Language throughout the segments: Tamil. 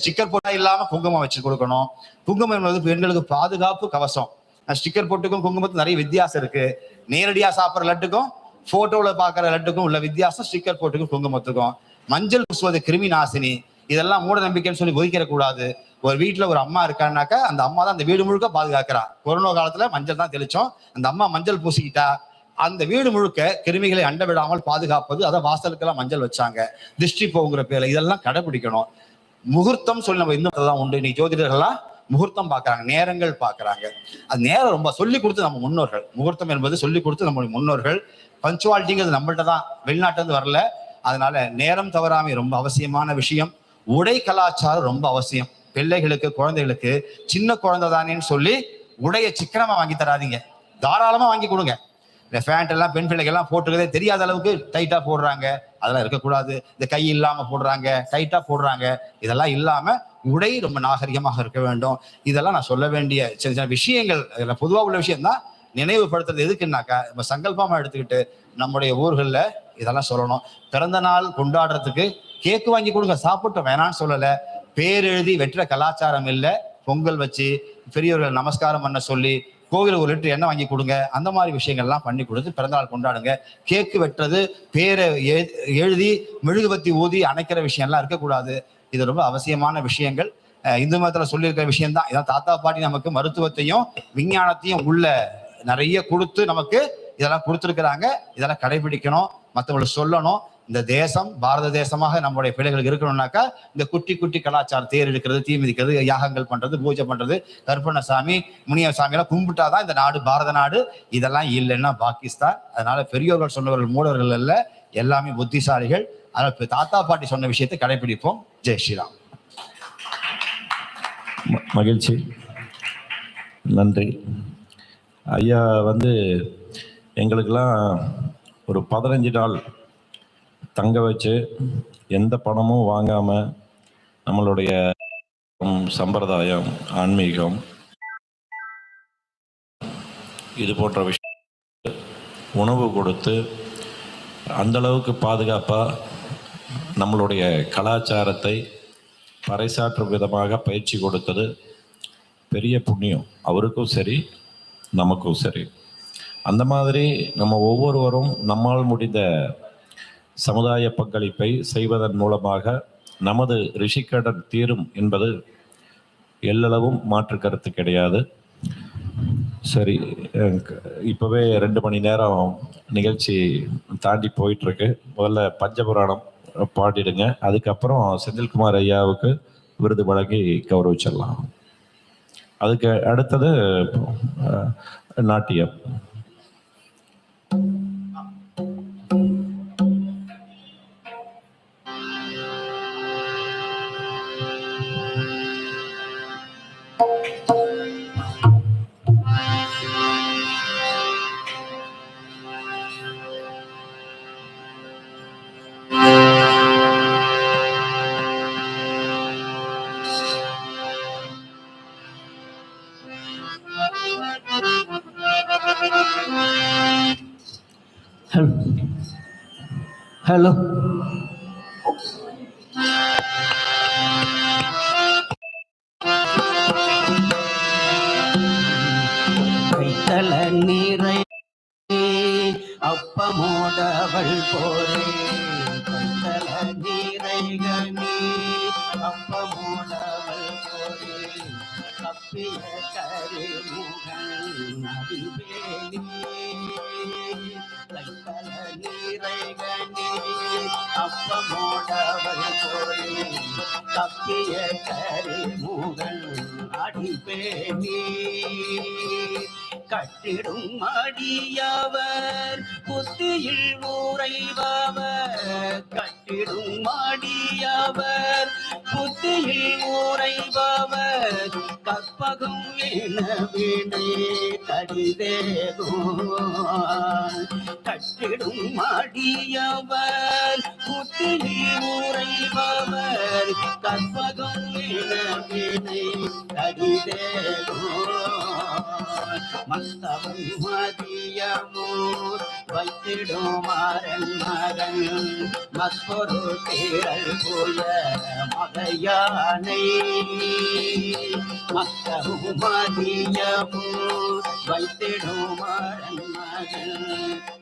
ஸ்டிக்கர் போட்டா இல்லாம குங்குமம் வச்சு கொடுக்கணும். குங்குமம் என்பது பெண்களுக்கு பாதுகாப்பு கவசம். ஸ்டிக்கர் போட்டுக்கும் குங்குமத்துக்கும் நிறைய வித்தியாசம் இருக்கு. நேரடியா சாப்பிடுற லட்டுக்கும் போட்டோல பாக்குற லட்டுக்கும் உள்ள வித்தியாசம் ஸ்டிக்கர் போட்டுக்கும் குங்குமத்துக்கும். மஞ்சள் பூசுவது கிருமி நாசினி. இதெல்லாம் மூட நம்பிக்கைன்னு சொல்லி ஒதுக்கிற கூடாது ஒரு வீட்டுல ஒரு அம்மா இருக்கான்னாக்கா அந்த அம்மா தான் அந்த வீடு முழுக்க பாதுகாக்கிறா. கொரோனா காலத்துல மஞ்சள் தான் தெளிச்சோம். அந்த அம்மா மஞ்சள் பூசிக்கிட்டா அந்த வீடு முழுக்க கிருமிகளை அண்ட விடாமல் பாதுகாப்பது அதை வாசலுக்கெல்லாம் மஞ்சள் வச்சாங்க. திருஷ்டி போங்கிற பேர்ல இதெல்லாம் கடைபிடிக்கணும். முகூர்த்தம் சொல்லி நம்ம இன்னும் தான் உண்டு. இன்னைக்கு ஜோதிடர்கள்லாம் முகூர்த்தம் பார்க்குறாங்க நேரங்கள் பார்க்குறாங்க அது நேரம் ரொம்ப சொல்லி கொடுத்து நம்ம முன்னோர்கள் முகூர்த்தம் என்பது சொல்லி கொடுத்து நம்மளுடைய முன்னோர்கள் பஞ்சுவாலிட்டிங்கிறது நம்மள்ட்ட தான் வெளிநாட்டிலருந்து வரல. அதனால நேரம் தவறாமை ரொம்ப அவசியமான விஷயம். உடை கலாச்சாரம் ரொம்ப அவசியம். பிள்ளைகளுக்கு குழந்தைகளுக்கு சின்ன குழந்தை தானேன்னு சொல்லி உடையை சிக்கனமாக வாங்கி தராதீங்க. தாராளமாக வாங்கி கொடுங்க. இந்த ஃபேண்ட் எல்லாம் பெண் பிள்ளைகள்லாம் போட்டுக்கிறதே தெரியாத அளவுக்கு டைட்டாக போடுறாங்க. அதெல்லாம் இருக்கக்கூடாது. இந்த கை இல்லாம போடுறாங்க டைட்டா போடுறாங்க. இதெல்லாம் இல்லாம உடை ரொம்ப நாகரிகமாக இருக்க வேண்டும். இதெல்லாம் நான் சொல்ல வேண்டிய சின்ன சின்ன விஷயங்கள் இதுல பொதுவா உள்ள விஷயம் தான் நினைவுபடுத்துறது எதுக்குன்னாக்கா நம்ம சங்கல்பமா எடுத்துக்கிட்டு நம்முடைய ஊர்களில் இதெல்லாம் சொல்லணும். பிறந்த நாள் கொண்டாடுறதுக்கு கேக்கு வாங்கி கொடுங்க சாப்பிட்டோம் வேணாம்னு சொல்லல. பேர் எழுதி வெற்ற கலாச்சாரம் இல்லை. பொங்கல் வச்சு பெரியவர்கள் நமஸ்காரம் பண்ண சொல்லி கோவிலுக்கு ஒரு லிட்டர் எண்ணெய் வாங்கி கொடுங்க. அந்த மாதிரி விஷயங்கள்லாம் பண்ணி கொடுத்து பிறந்தநாள் கொண்டாடுங்க. கேக்கு வெட்டுறது பேரை எழு- எழுதி மெழுகுபத்தி ஊதி அணைக்கிற விஷயம்லாம் இருக்கக்கூடாது. இது ரொம்ப அவசியமான விஷயங்கள். இந்து மதத்தில் சொல்லியிருக்கிற விஷயம்தான். இதான் தாத்தா பாட்டி நமக்கு மருத்துவத்தையும் விஞ்ஞானத்தையும் உள்ள நிறைய கொடுத்து நமக்கு இதெல்லாம் கொடுத்துருக்குறாங்க. இதெல்லாம் கடைபிடிக்கணும். மற்றவங்களுக்கு சொல்லணும். இந்த தேசம் பாரத தேசமாக நம்முடைய பிள்ளைகளுக்கு இருக்கணும்னாக்கா இந்த குட்டி குட்டி கலாச்சாரம் தேர் எடுக்கிறது தீ மிதிக்கிறது யாகங்கள் பண்றது பூஜை பண்றது கருப்பண்ணசாமி முனியசாமி எல்லாம் கும்பிட்டாதான் இந்த நாடு பாரத நாடு. இதெல்லாம் இல்லைன்னா பாகிஸ்தான். அதனால பெரியோர்கள் சொன்னவர்கள் மூடர்கள் அல்ல எல்லாமே புத்திசாலிகள். அதனால இப்ப தாத்தா பாட்டி சொன்ன விஷயத்தை கடைபிடிப்போம் ஜெய் ஸ்ரீராம். மகிழ்ச்சி. நன்றி. ஐயா வந்து எங்களுக்கெல்லாம் ஒரு பதினஞ்சு நாள் தங்க வச்சு எந்த பணமும் வாங்காமல் நம்மளுடைய சம்பிரதாயம் ஆன்மீகம் இது போன்ற விஷயம் உணவு கொடுத்து அந்த அளவுக்கு பாதுகாப்பாக நம்மளுடைய கலாச்சாரத்தை பறைசாற்றும் விதமாக பயிற்சி கொடுத்தது பெரிய புண்ணியம். அவருக்கும் சரி நமக்கும் சரி. அந்த மாதிரி நம்ம ஒவ்வொருவரும் நம்மால் முடிந்த சமுதாய பங்களிப்பை செய்வதன் மூலமாக நமது ரிஷிக்கடன் தீரும் என்பது எல்லளவும் மாற்று கருத்து கிடையாது. சரி இப்போவே ரெண்டு மணி நேரம் நிகழ்ச்சி தாண்டி போயிட்டுருக்கு. முதல்ல பஞ்சபுராணம் பாடிடுங்க. அதுக்கப்புறம் செந்தில்குமார் ஐயாவுக்கு விருது வழங்கி கௌரவிச்சிடலாம். அதுக்கு அடுத்தது நாட்டியம். Hello. Hello. அடிப்பேனி கட்டிடும் அடியவர் புத்தியில் ஊரைபவர் கட்டிடும் அடியவர் புத்தியில் ஊரைபவர் கற்பகம் என வினை கடிதேகும் கட்டிடும் மாடியவர் புத்தியில் ஊரைபவர் கற்பகம் என வினை கடிதேகும் மத்தவன் மதியமூர் வைத்திடும் மாறன் மகன் மற்றொரு தேரல் போல மகையானை மத்தவும் மதியமூர் வைத்திடும் மாறன் மகன்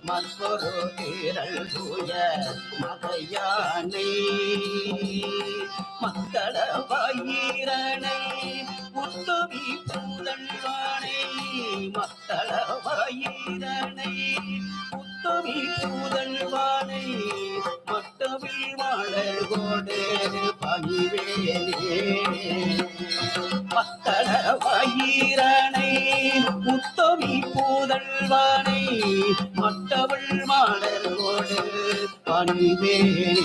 மற்றொரு தேரல் போல மகையானை மக்கள வயிறனை புத்துவி பூதல்வானை மத்தளவாயிரனை வயிறனை புத்துவி பூதல்வானை மட்டவில் வாழகோடு பணிவேனே மத்தளவாயிரனை வயிறனை முத்தமி பூதல்வானை மட்டவள் மாடலோடு பணிவேனே.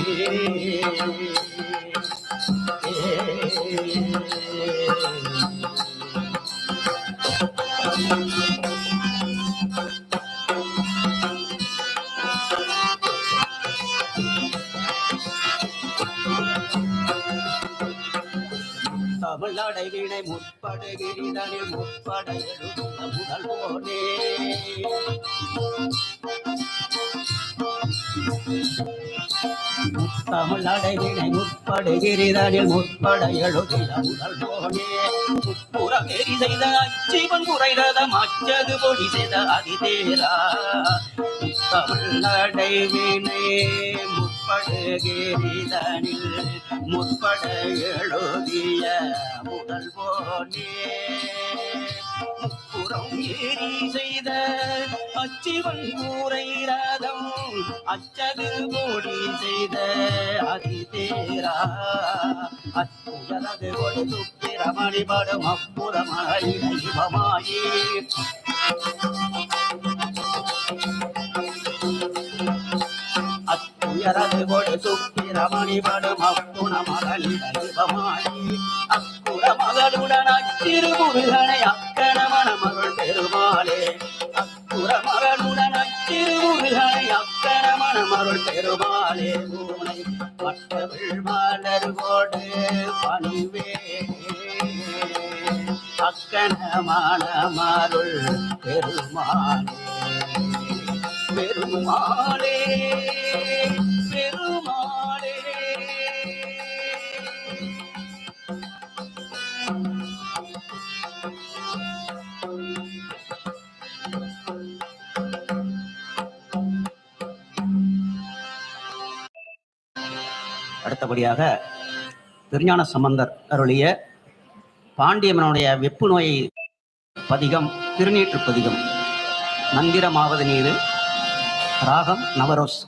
தமிழ்நாடை வினை முற்படுகிறதனில் முற்பட எழுந்த முதல் போனே தமிழ்நாடை வினை முற்படுகிறதனில் முற்பட எழுதின முதல் போனே முப்புறமேறி செய்த அச்சீவன் குறைரத மச்சது பொடி செய்த அதிதேரா. முத்தமிழ் அடைவினை முற்படுகிறதனில் முற்பட எழுதிய முதல் போனே முப்புறம் ஏறி செய்த அச்சிவன் கூரை ரதம் அச்சது மூடி செய்த அதிதேரா. அச்சுதரது கொடுத்து பிரமணி அப்புறமாய் தெய்வமாயே. சிவமாயே அத்துயரது கொடு படும் அப்புண மகளிர் தெய்வமாயி அக்குற மகளுடன் அச்சிறுமுருகனை அக்கணவன மகள் பெருமாளே. அக்குற மகளுடன் அச்சிறுமுருகனை அக்கணவன மகள் பெருமாளே. பூனை மற்றவள் மலர் கோடு பணிவே. அக்கணமான மருள் பெருமாளே. பெருமாளே பெருமாளே. அடுத்தபடியாக திருஞான சம்பந்தர் அருளிய பாண்டியமனுடைய வெப்பு நோயை பதிகம் திருநீற்று பதிகம் மந்திரமாவது நீரு ராகம் நவரோஸ்.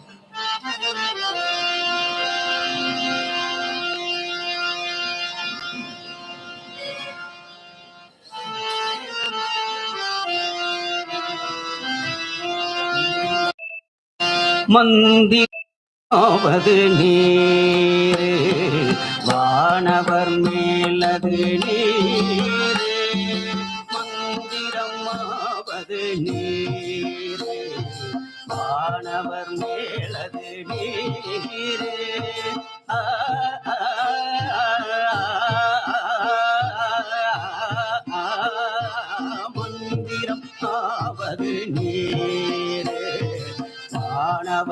மந்திராவது நீர் வானவர் மேலது நீர். மந்திரம் ஆவது நீரு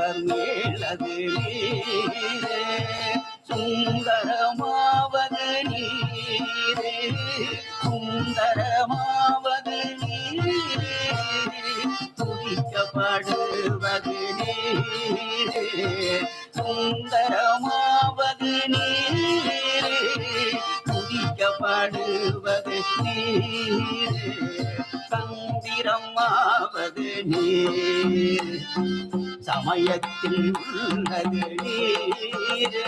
மேலது நீரே. சுந்தரமாவது நீரே. சுந்தரமாவது நீரே. துதிக்கப்படுவது நீரே. சுந்தரமாவது நீரே. துதிக்கப்படுவது நீரே. தந்திரமாவது நீர். சமயத்தில் உள்ளது நீர்.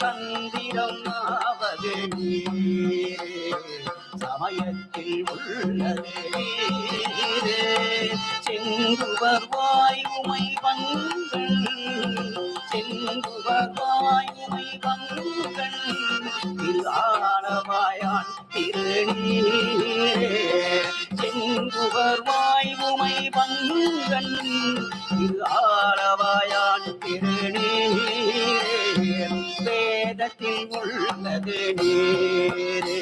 தந்திரமாவது நீர். சமயத்தில் உள்ளது நீரே. செங்குவர் வாயுமை வங்கள் செங்குவர் வாயுமை வங்கள் திரு ஆனவாயான் திருநீரே. பங்கன் திரு ஆளவாயான் திருநீரே வேதத்தில் உள்ளது நீரே.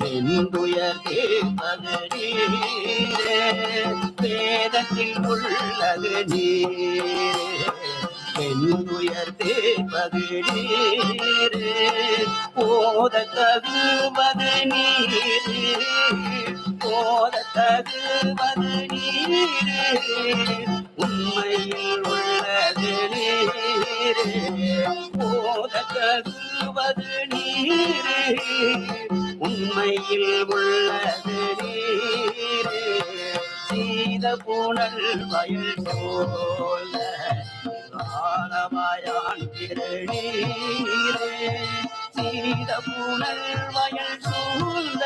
வெந்துயர் தீர்ப்பது நீரே வேதத்தில் உள்ளது நீரே. வெந்துயர் நீரே போத தகுவது நீரே. போத தகுவது உண்மையில் உள்ளது நீரே. நீரே உண்மையில் உள்ளது நீரே. சீத புனல் வயல் போல ஆலவாயான் திருநீரே சீத புனல் வயல் சூழ்ந்த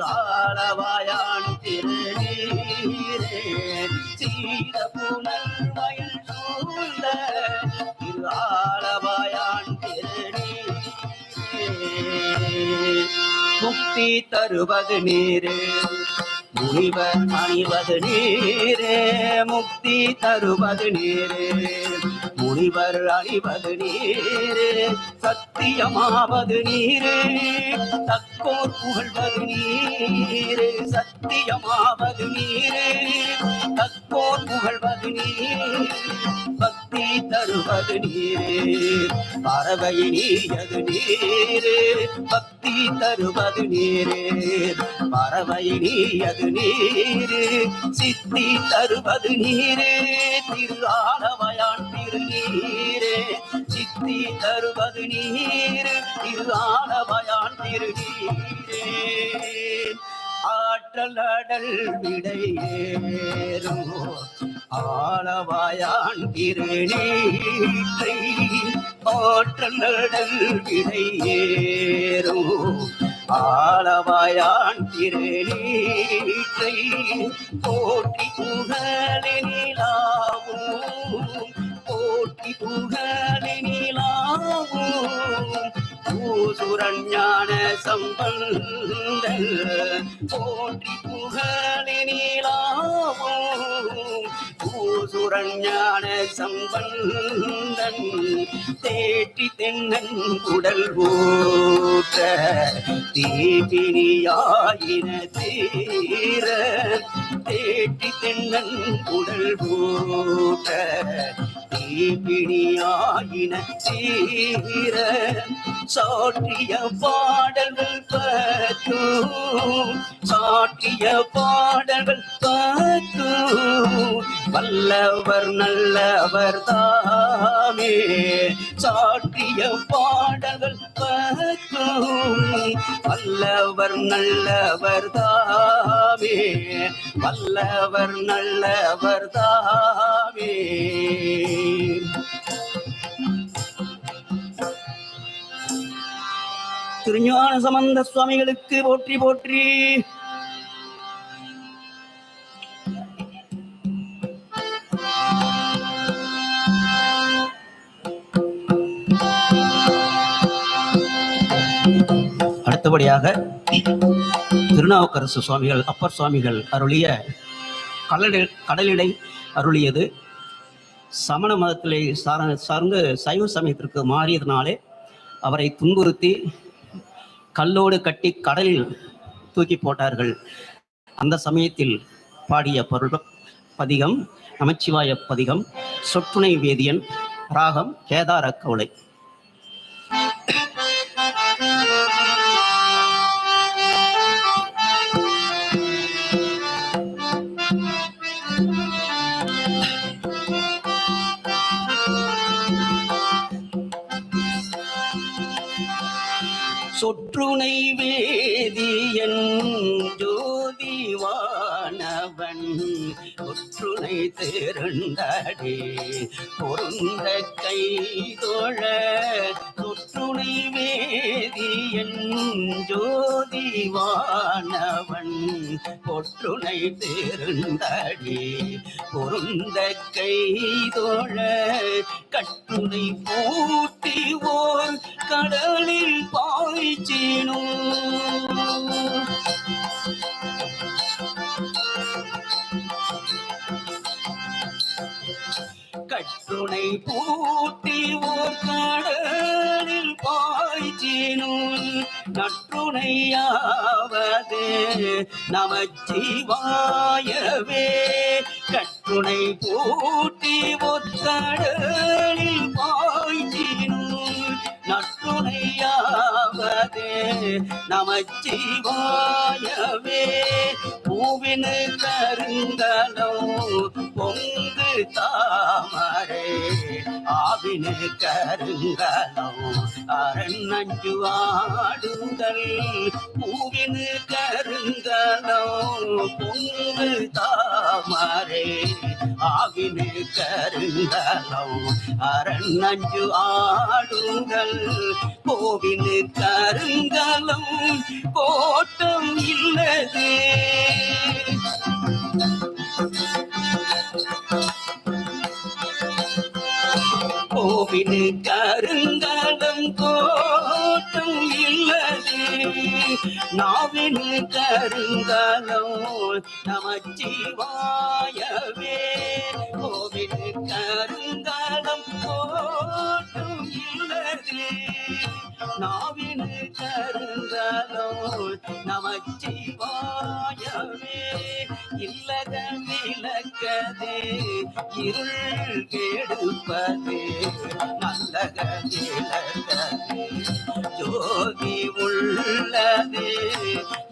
ஆலவாயான் திருநீரே. சீத புனல் வயல் சூழ்ந்த ஆலவாயான் திருநீரே. முக்தி தருவது நீரே. முனிவர் அணிவது நீரே. முக்தி தருவது நீரே. முனிவர் அழிவது நீரே சத்தியமாவது நீரே தக்கோர் புகழ்வது நீரே சத்தியமாவது நீரே தக்கோர் புகழ்வது நீர் பக்தி தருவது நீரே. பறவை நீயது நீரே. பக்தி தருவது நீரே. பறவை நீயது நீரே. சித்தி தருவது நீரே. திரு திருநீரே. சித்தி தருவது நீர். திரு திருநீரே. ஆற்றல் அடல் விடையேறும். ஆளவாயான் திருநீற்றை ஆற்றல் அடல் விடையேறும் ஆளவாயான் திருநீற்றை போற்றி புகழினிலாவும் போற்றி புகழினிலாவும் பூசுரன் ஞான போற்றி புகழினிலாவும் பூசுரன் சம்பந்தன் தேற்றி தென்னன் உடல் ஊற்ற தீபினியாயின தீர தேற்றி தென்னன் உடல் ஊற்ற தீபினியாயின சீர சாற்றிய பாடல்கள் பற்றும் சாற்றிய பாடல்கள் பற்றும் வல்லவர் நல்லவர் தாமே சாற்றிய பாடல்கள் பற்றும் வல்லவர் நல்லவர் தாமே வல்லவர் நல்லவர் தாமே. திருஞான சம்பந்த சுவாமிகளுக்கு போற்றி போற்றி. அடுத்தபடியாக திருநாவுக்கரசு சுவாமிகள் அப்பர் சுவாமிகள் அருளிய கடலிடை அருளியது சமண மதத்திலே சார சார்ந்து சைவ சமயத்திற்கு மாறியதனாலே அவரை துன்புறுத்தி கல்லோடு கட்டி கடலில் தூக்கி போட்டார்கள். அந்த சமயத்தில் பாடிய பொருள் பதிகம் நமச்சிவாய பதிகம் சொற்றுணை வேதியன் ராகம் கேதார கவுளை. சொற்றுணை வேதியன் ஜோதிவானவன் ஒற்றுணை திரண்டடே பொருந்த கைதொழ சொற்றுணை வேதியன் ஜோதிவானவன் ஒற்றுணை திரண்டடே பொருந்த கைதொழ கட்டுரை பூட்டி ஓர் கடலில் பாய்ச்சினோ கட்டுனை பூட்டி ஓர் கடலில் பாய்ச்சினோ நற்றுணையாவது நமச்சிவாயவே. கட்டுனை பூட்டி ஒத்தடலில் பாய்ச்சினும் நற்றுணையாவது நமச்சிவாயவே பூவினு கருங்கலோ பொங்கு தாமரை ஆவினு கருங்கலோ அரண்ஞ்சு ஆடுங்கள் பூவினு கருங்கலோ பொங்கு தாமரை ஆவினு கருங்கலம் அரண்ணஞ்சு ஆடுங்கள். கோவினு கருங்கலம் கோட்டம் இல்லது. கோவினு கருங்கலம் கோட்டம் நாவினு கருங்கலம் நமச்சிவாயவே. கோவினு கருங்கலம் போட்டும் இல்லது. நாவினு கருங்கலோ நமச்சிவாய விளக்கதே இருள் கெடுப்பதே நல்ல ஜோதி உள்ளதே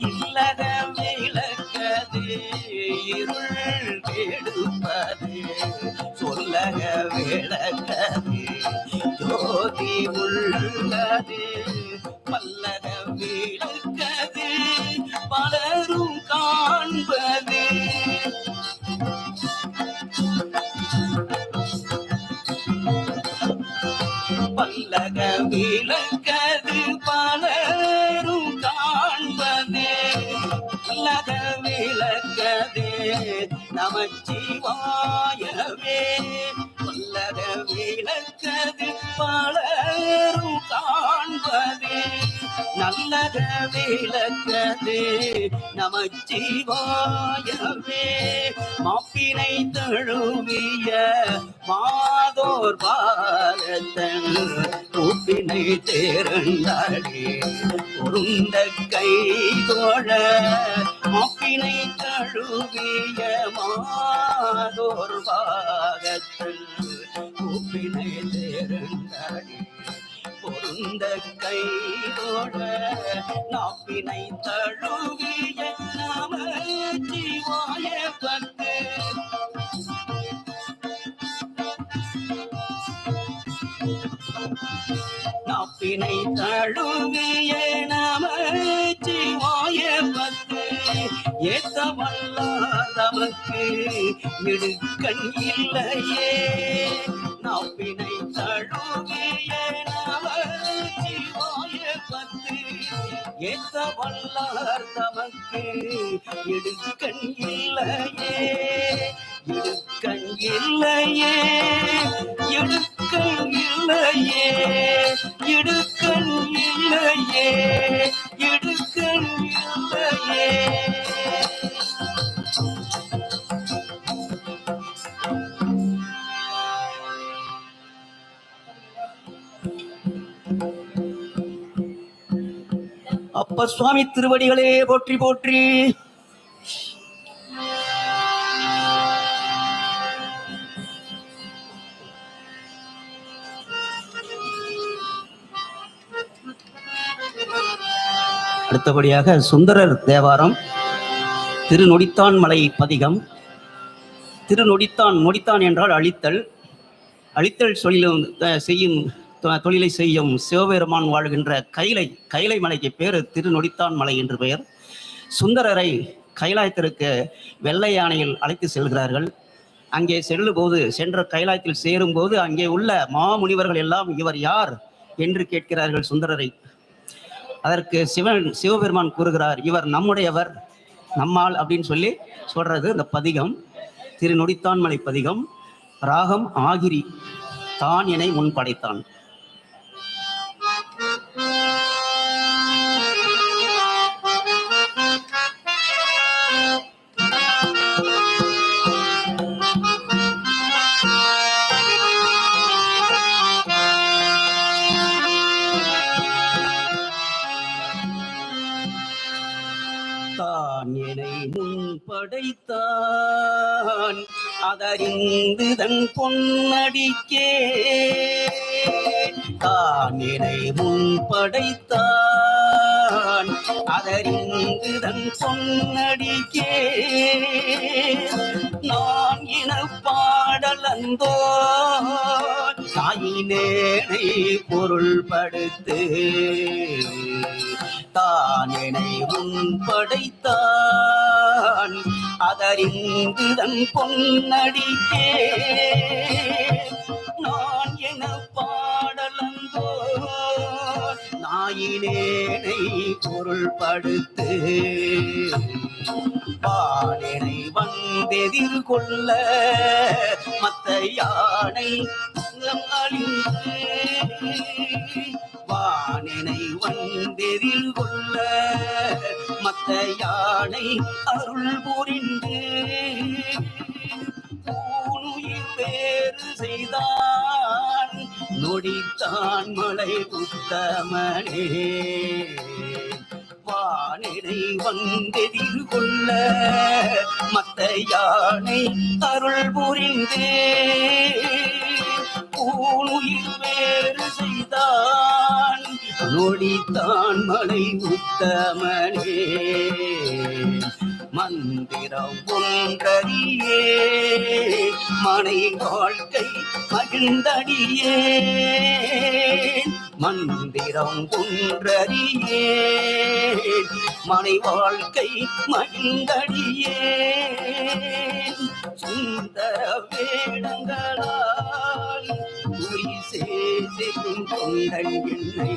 இல்லக விளக்கதே இருள் கெடுப்பதே சொல்லக விளக்கதே. ஜோதி உள்ளதே பல்லக நமச்சிவாயவே வல்லத விளக்கது பலரும் காண்பதே. நல்லத விளக்கது நமச்சிவாயவே மாப்பினை தழுவிய மாதோர் பாரதன் கூப்பினை தேரண்டாளே பொருந்த கை தோழ மாப்பினை தழுவிய மாதோர் பாகத்தில் கூப்பினை தேர்ந்தடி பொருந்த கை நாப்பினை தழுவிய நம ஜீவாய பத்து நாப்பினை தழுவிய நம ஜீவாய பத்து ஏத்தமல்லாதவர்க்கு நெடுக்கண் இல்லையே. நாப்பினை தழுவிய நம ஜீவாய பத்து ஏத்த வல்லார் தமக்கு இடுக்கண் இல்லையே. எடுக்கண் இல்லையே. எடுக்கண் இல்லையே. எடுக்கண் இல்லையே. எடுக்கண் இல்லையே. அப்ப சுவாமி திருவடிகளே போற்றி போற்றி. அடுத்தபடியாக சுந்தரர் தேவாரம் திருநொடித்தான் மலை பதிகம் திருநொடித்தான் நொடித்தான் என்றால் அழித்தல். அழித்தல் சொல்லிலும் செய்யும் தொழிலை செய்யும் சிவபெருமான் வாழ்கின்ற கைலை கைலை மலைக்கு பேர் திருநொடித்தான் மலை என்று பெயர். சுந்தரரை கைலாயத்திற்கு வெள்ளை யானையில் அழைத்து செல்கிறார்கள். அங்கே செல்லும்போது சென்ற கைலாயத்தில் சேரும்போது அங்கே உள்ள மாமுனிவர்கள் எல்லாம் இவர் யார்? என்று கேட்கிறார்கள் சுந்தரரை. அதற்கு சிவன் சிவபெருமான் கூறுகிறார் இவர் நம்முடையவர் நம்மால் அப்படின்னு சொல்லி சொல்றது இந்த பதிகம். திருநொடித்தான்மலை பதிகம். ராகம் ஆகிரி தான் எனை முன் படைத்தான் படைத்தான். அதறிந்து தன் பொன்னடிக்கே தானினை முன் படைத்தான். அதறிந்து தன் பொன்னடிக்கே நான் இன பாடல் அந்தோ தாயினேனை பொருள் படுத்து தானினை முன் படைத்தான். அதறிந்து தன் பொன்னடிக்கே நான் என பாடலந்தோ நாயினேனை பொருள் படுத்து பாடனை வந்தெதிர்கொள்ள மத்த யானை அழிந்து. வானினை வந்தெதில் கொள்ள யானை அருள் புரிந்து. பூனுயிர் வேறு செய்தான். நொடித்தான் மலை உத்தமனே. வானிலை வந்தெதிர் கொள்ள மத்த யானை அருள் புரிந்து. பூணுயிர் வேறு செய்தான். நொடித்தான் மலை உத்தமனே. மந்திரம் ஒன்றறியே. மனை வாழ்க்கை மகிழ்ந்தடியே மந்திரம் ஒன்றறியே. மனை வாழ்க்கை மகிழ்ந்தடியே. சுந்தர வேடங்களா குறி சேசிக்கும் கொண்டன் என்னை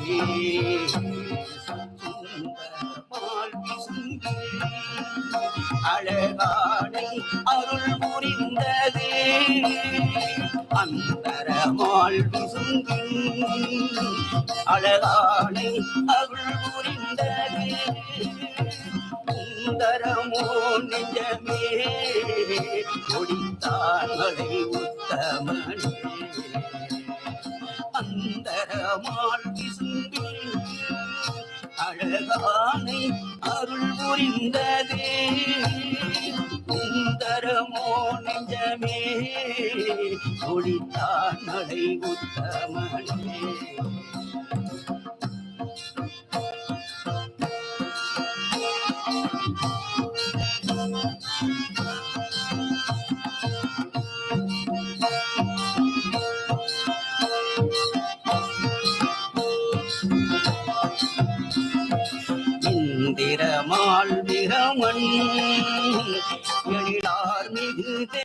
அழகானை அருள் புரிந்ததே. அந்தரமாள் விசும்பி அழகானை அருள் புரிந்ததே. சுந்தரமோ நெஞ்சமே கொடித்தான்களை உத்தமனே. சுந்தரமோ நெஞ்சமே கொடித்தான் நடை உத்தமனே. சிரமன்